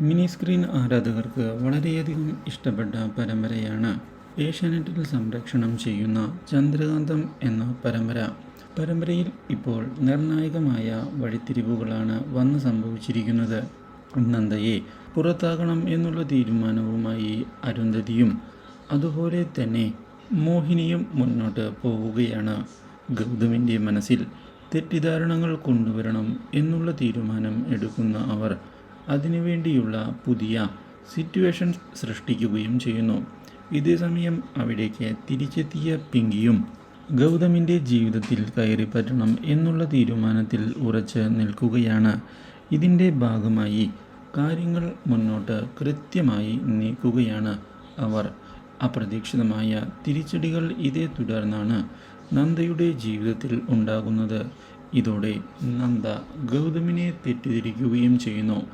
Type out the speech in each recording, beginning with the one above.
Mini screen ആരാധകർക്ക് വളരെയധികം ഇഷ്ടപ്പെട്ട പരമ്പരയാണ് ഏഷ്യാനെറ്റിൽ സംരക്ഷണം ചെയ്യുന്ന ചന്ദ്രകാന്തം എന്ന പരമ്പര. പരമ്പരയിൽ ഇപ്പോൾ നിർണായകമായ വഴിത്തിരിവുകളാണ് വന്ന് സംഭവിച്ചിരിക്കുന്നത്. നന്ദയെ പുറത്താകണം എന്നുള്ള തീരുമാനവുമായി അരുന്ധതിയും അതുപോലെ തന്നെ മോഹിനിയും മുന്നോട്ട് പോവുകയാണ്. ഗൗതമിന്റെ മനസ്സിൽ തെറ്റിദ്ധാരണകൾ കൊണ്ടുവരണം എന്നുള്ള തീരുമാനം എടുക്കുന്ന അവർ അതിനുവേണ്ടിയുള്ള പുതിയ സിറ്റുവേഷൻ സൃഷ്ടിക്കുകയും ചെയ്യുന്നു. ഇതേസമയം അവിടേക്ക് തിരിച്ചെത്തിയ പിങ്കിയും ഗൗതമിന്റെ ജീവിതത്തിൽ കയറി പറ്റണം എന്നുള്ള തീരുമാനത്തിൽ ഉറച്ച് നിൽക്കുകയാണ്. ഇതിന്റെ ഭാഗമായി കാര്യങ്ങൾ മുന്നോട്ട് കൃത്യമായി നീക്കുകയാണ് അവർ. അപ്രതീക്ഷിതമായ തിരിച്ചടികൾ ഇതേ തുടർന്നാണ് നന്ദയുടെ ജീവിതത്തിൽ ഉണ്ടാകുന്നത്. ഇതോടെ നന്ദ ഗൗതമിനെ തെറ്റിദ്ധരിക്കുകയും ചെയ്യുന്നു.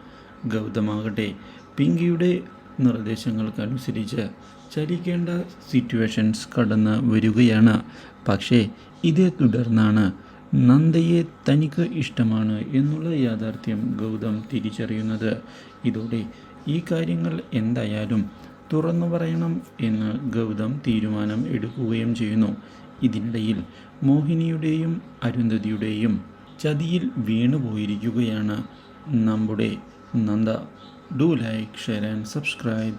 ഗൗതമാകട്ടെ. പിങ്കിയുടെ നിർദ്ദേശങ്ങൾക്കനുസരിച്ച് ചലിക്കേണ്ട സിറ്റുവേഷൻസ് കടന്ന് വരികയാണ്. പക്ഷേ ഇതേ തുടർന്നാണ് നന്ദയെ തനിക്ക് ഇഷ്ടമാണ് എന്നുള്ള യാഥാർത്ഥ്യം ഗൗതം തിരിച്ചറിയുന്നത്. ഇതോടെ ഈ കാര്യങ്ങൾ എന്തായാലും തുറന്നു പറയണം എന്ന് ഗൗതം തീരുമാനം എടുക്കുകയും ചെയ്യുന്നു. ഇതിനിടയിൽ മോഹിനിയുടെയും അരുന്ധതിയുടെയും ചതിയിൽ വീണുപോയിരിക്കുകയാണ് നമ്മുടെ Nanda do like share and subscribe